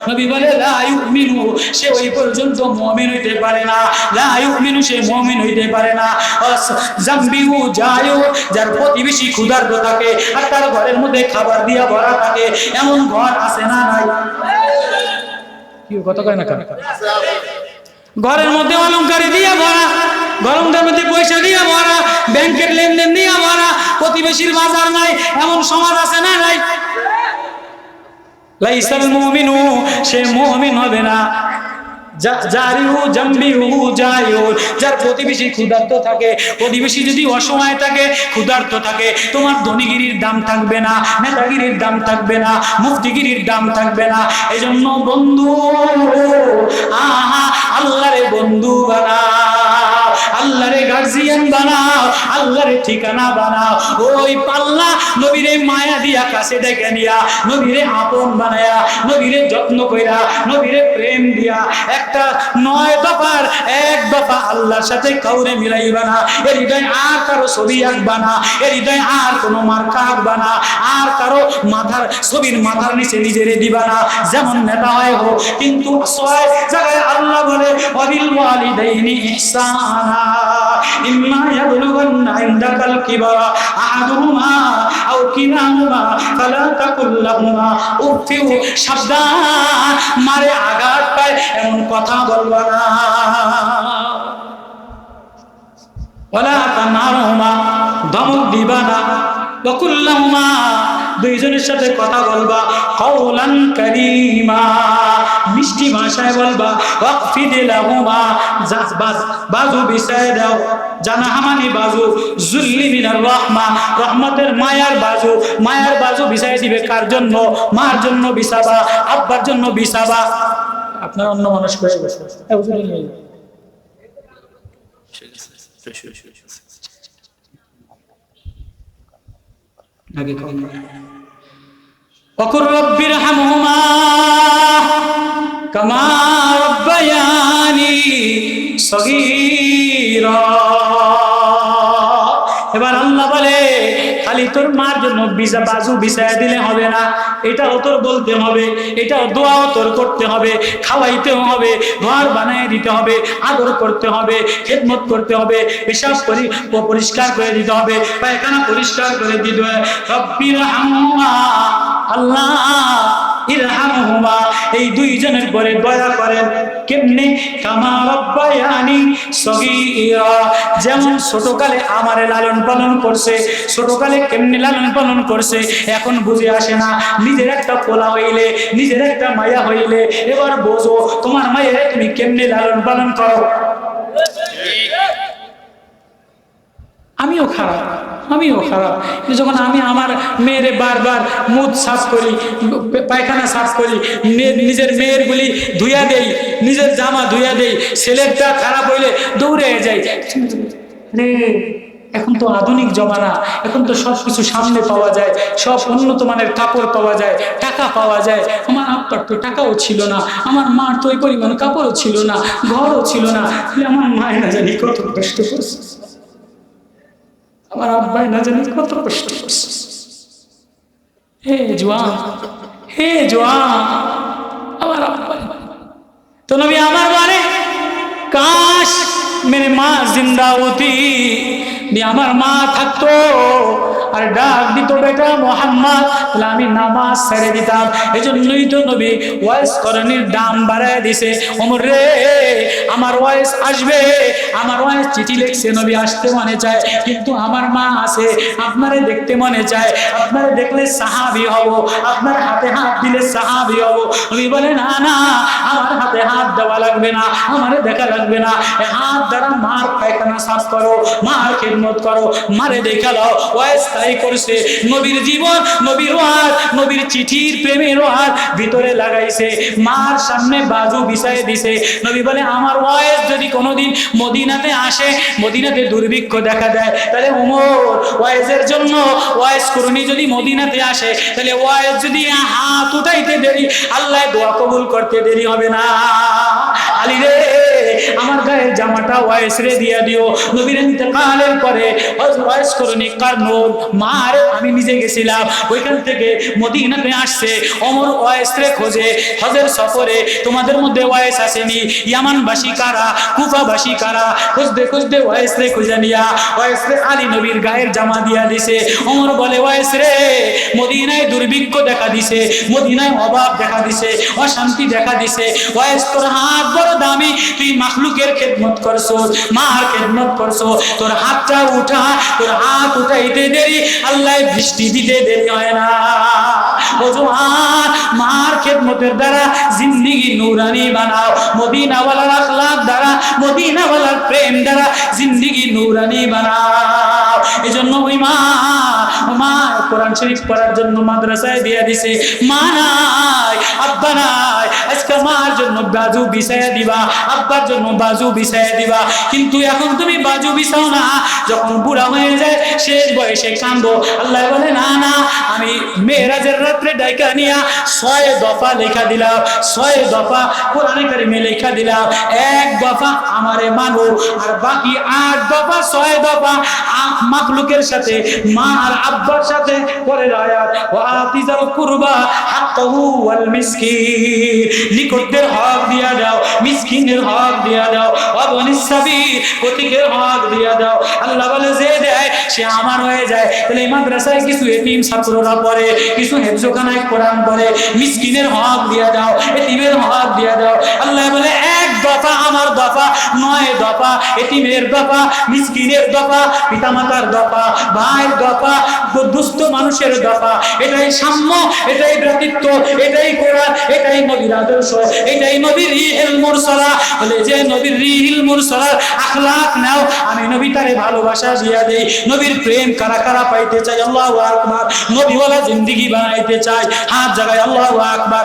নবী বলে লা ইউমিনু সে ওই পর্যন্ত মুমিন হইতে পারে না। লা ইউমিনু সে মুমিন হইতে পারে না। জাম্বিউ জায়ু যার প্রতিবেশী ক্ষুধার্ত থাকে আর তার ঘরের মধ্যে খাবার দিয়া ভরা থাকে। এমন ঘর আছে না নাই? কি কত কয় না কেন? ঘরের মধ্যে অলংকারে দিয়া ভরা গরমটার মধ্যে পয়সা দিয়া ভরা ব্যাংকের লেনদেন দিয়া ভরা প্রতিবেশীর বাজার নাই এমন সমাজ আছে না লাইসাল মুমিনু, সে মুমিন হবে না। জারিহু যার প্রতিবেশী থাকে, প্রতিবেশী যদি অসময় থাকে, ক্ষুধার্ত থাকে। তোমার ধনীগিরির দাম থাকবে না দাম থাকবে না, মুফতিগিরির দাম থাকবে না। বন্ধু, আহা, আল্লাহরে বন্ধু বানা আল্লাহরে গার্জিয়ান বানাও, আল্লাহরে ঠিকানা বানাও। ওই পাল্লা নবীরে মায়া দিয়া কাছে ডেকে নিয়া, নবীরে আপন বানায়া, নবীরে যত্ন কইরা, নবীরে প্রেম দিয়া। একটা নয় দফার, এক দফা আল্লাহর সাথে কাউরে মিলাইবা না। এর হৃদয় আর কারও ছবি আঁকবা না। এর হৃদয় আর কোনো মার্কা আঁকবা না। আর কারও মাথার, ছবির মাথার নিচে নিজেরে দিবা না। যেমন নেতা হয় হোক, কিন্তু জায়গায় আল্লাহ বলে অবিল ওয়ালিদাইনি ইহসানা। ইয়াবলুগান্না ইনদাকাল কিবারা আহাদুহুমা আও কিলাহুমা ফালা তাকুল লাহুমা। উফিউ সাবধান, মারে আঘাত পায়, এমন কথা বলবা না। ওলা দিবা না। বকুল্লাহুমা দুইজনের সাথে কথা বলবা। কওলান কারীমা। ভাষায় বলবা, ওয়াকফিদি লাহুমা জাজবাজ বাজু বিছায় দাও জানাহামানি বাজু জুল্লি মিনার রহমা, রহমতের মায়ার বাজু মায়ার বাজু বিছায় দিবে কার জন্য? মার জন্য বিছাবা আব্বার জন্য বিছাবা আপনার অন্য মানুষ করে বসে আগে কম। অকুর রব্বির হামহুমা كما ربياني صغيرا এবার আল্লাহ বলে খালি তোর মার জন্য বিজা বাজু বিছায় দিলে হবে না এটাও তোর বলতে হবে এটাও দোয়াও তোর করতে হবে খাওয়াইতেও হবে ঘর বানিয়ে দিতে হবে আদর করতে হবে খেদমত করতে হবে পেশাব পরি পরিষ্কার করে দিতে হবে পায়খানা পরিষ্কার করে দিতে হবে রব্বির হাম্মা আল্লাহ ইরহামহুমা, এই দুইজনের পরে দয়া করেন। কেমনে? কামা রব্বায়ানি সগীরা। যেমন ছোটকালে আমারে লালন পালন করছে, ছোটকালে কেমনে লালন পালন করছে, এখন বুঝে আসে না। নিজের একটা পোলা হইলে, নিজের একটা মায়া হইলে, এবার বোঝো, তোমার মায়ের তুমি কেমনে লালন পালন করো? আমিও খারাপ আমিও খারাপ। যখন আমি আমার মেয়েরে বারবার মুখ সাফ করি, পায়খানা সাফ করি নিজের মেয়ের গুলি ধুইয়া দেই, নিজের জামা ধুইয়া দেই, ছেলেরটা খারাপ হইলে দৌড়ে যাই। রে এখন তো আধুনিক জমানা, এখন তো সব কিছু সামনে পাওয়া যায়, সব উন্নত মানের কাপড় পাওয়া যায়, টাকা পাওয়া যায়। আমার আব্বার তো টাকাও ছিল না, আমার মার তো ওই পরিমাণ কাপড়ও ছিল না, ঘরও ছিল না। আমার মায়ের জানি কত কষ্ট করছে আমার আব্বাই না জানি কত কষ্ট হে জোয়ান হে জোয়ান, আমার আব্বাই। তো নবী আমার বারে কাশ মেরে মা জিন্দা হতি আমার মা থাকতো। আর ডাক দিত বেটা মোহাম্মদ, তাহলে আমি নামাজ ছেড়ে দিতাম। এই জন্যই তো নবী ওয়াইস করণীর দাম বাড়ায় দিছে। অমর রে, আমার ওয়াইস আসবে। আমার ওয়াইস চিঠি লিখছে, নবী আসতে মনে চায়। কিন্তু আমার মা আছে, আপনারে দেখতে মনে চায়। আপনারে দেখলে সাহাবি হব, আপনার হাতে হাত দিলে সাহাবি হব। উনি বলে, না না, আমার হাতে হাত দেওয়া লাগবে না, আমারে দেখা লাগবে না। হাত দ্বারা মার পায়খানা সাফ করো, মার খেদমত করো, মারে দেখা দাও। ওয়াইস তাই করছে। নবীর জীবন, নবীর ওয়াজ নবীর চিঠির প্রেমের ওয়াজ ভিতরে লাগাইছে। মার সামনে বাজু বিছাই দিছে। নবী বলে, আমার ওয়াইস যদি কোনোদিন মদিনাতে আসে, মদিনাতে দুর্ভিক্ষ দেখা দেয়, তাহলে উমর, ওয়াইজের জন্য ওয়াইস করুনি যদি মদিনাতে আসে, তাহলে ওয়াইস যদি হাত উঠাইতে দেরি, আল্লাহ দোয়া কবুল করতে দেরি হবে না। আলী রে! আমার গায়ের জামাটা ওয়াইস রে দিয়া দিও। নবীর ইন্তেকালের পরে ওয়াইস করনি কারনুল মার, আমি নিজে গেছিলাম। ওইখান থেকে মদিনাতে আসছে। অমর ওয়াইস রে খোঁজে। হজের সফরে তোমাদের মধ্যে ওয়াইস আসেনি। ইয়ামানবাসী কারা? কুফাবাসী কারা? খুঁজতে খুঁজতে ওয়াইস রে খুঁজে নিয়া। ওয়াইস রে আলী নবীর গায়ের জামা দিয়া দিছে। অমর বলে, ওয়াইস রে, মদিনায় দুর্ভিক্ষ দেখা দিছে। মদিনায় অভাব দেখা দিছে। অশান্তি দেখা দিছে। ওয়াইস তোর হাত বড় দামি। তুই মাখলুকের খেদমত করছ, মার খেদমত করছ। তোর হাতটা উঠা, তোর হাত উঠাইতে দেরি, আল্লাহ বৃষ্টি দিতে দেরি হয় না। মার খেদমতের দ্বারা জিন্দিগি নুরানি বানাও। মদিনাওয়ালার দ্বারা, মদিনাওয়ালার প্রেম দ্বারা জিন্দিগি নুরানি বানাও। এজন্য ওই মা মা, কোরআন শরীফ পড়ার জন্য মাদ্রাসায় দিয়ে দিছে। মা নাই, আব্বা নাই, আজকে মার জন্য বাজু বিছায়া দিবা, আব্বার জন্য বাজু বিছায়া দিবা। কিন্তু এখন তুমি বাজু বিছাও না, যখন বুড়া হয়ে যায়, শেষ বয়সে কান্দো আল্লাহ বলে, না না, আমি মেয়েরাজের রাত্রে ডাইকা নিয়া ছয় দফা লেখা দিলাম, ছয় দফা কোরআনে কারিমে লেখা দিলাম। এক দফা আমারে মানো, আর বাকি আট দফা, ছয় দফা মাখলুকের সাথে, মা আর আব্বার সাথে পরের আয়াত ওয়া আতিজাল কুরবা হাক্কাহু ওয়াল মিসকিন। নিকটদের হক দিয়া দাও, মিসকিনের হক দিয়া দাও অবনিস সাবিল পথিকের হক দিয়া দাও। আল্লাহ বলে, যে দেয়, সে আমার হয়ে যায়। তাহলে এই মাদ্রাসায় কিছু এতিম ছাত্ররা পড়ে, কিছু হেফজোখানায় কোরআন পড়ে, মিসকিনের হক দিয়া দাও, এতিমের হক দিয়া দাও। আল্লাহ বলে, এক দফা আমার দফা নয় দফা এতিমের দফা, মিসকিনের দফা, পিতামাতার দফা, ভাইয়ের দফা, দুস্থ মানুষের দফা। এটাই সাম্য, এটাই ভ্রাতৃত্ব এটাই কোরআন এটাই নবীর আদর্শ, এটাই নবীর রিহিল মুরসালা। বলে যে নবীর রিহিল মুরসালার আখলাক নাও, আমি নবী তারে ভালোবাসা দিয়া দেই। নবীর প্রেম কারা কারা পাইতে চাই আল্লাহু আকবার। নবীওয়ালা জিন্দেগি বানাইতে চাই হাত জায়গায় আল্লাহু আকবার।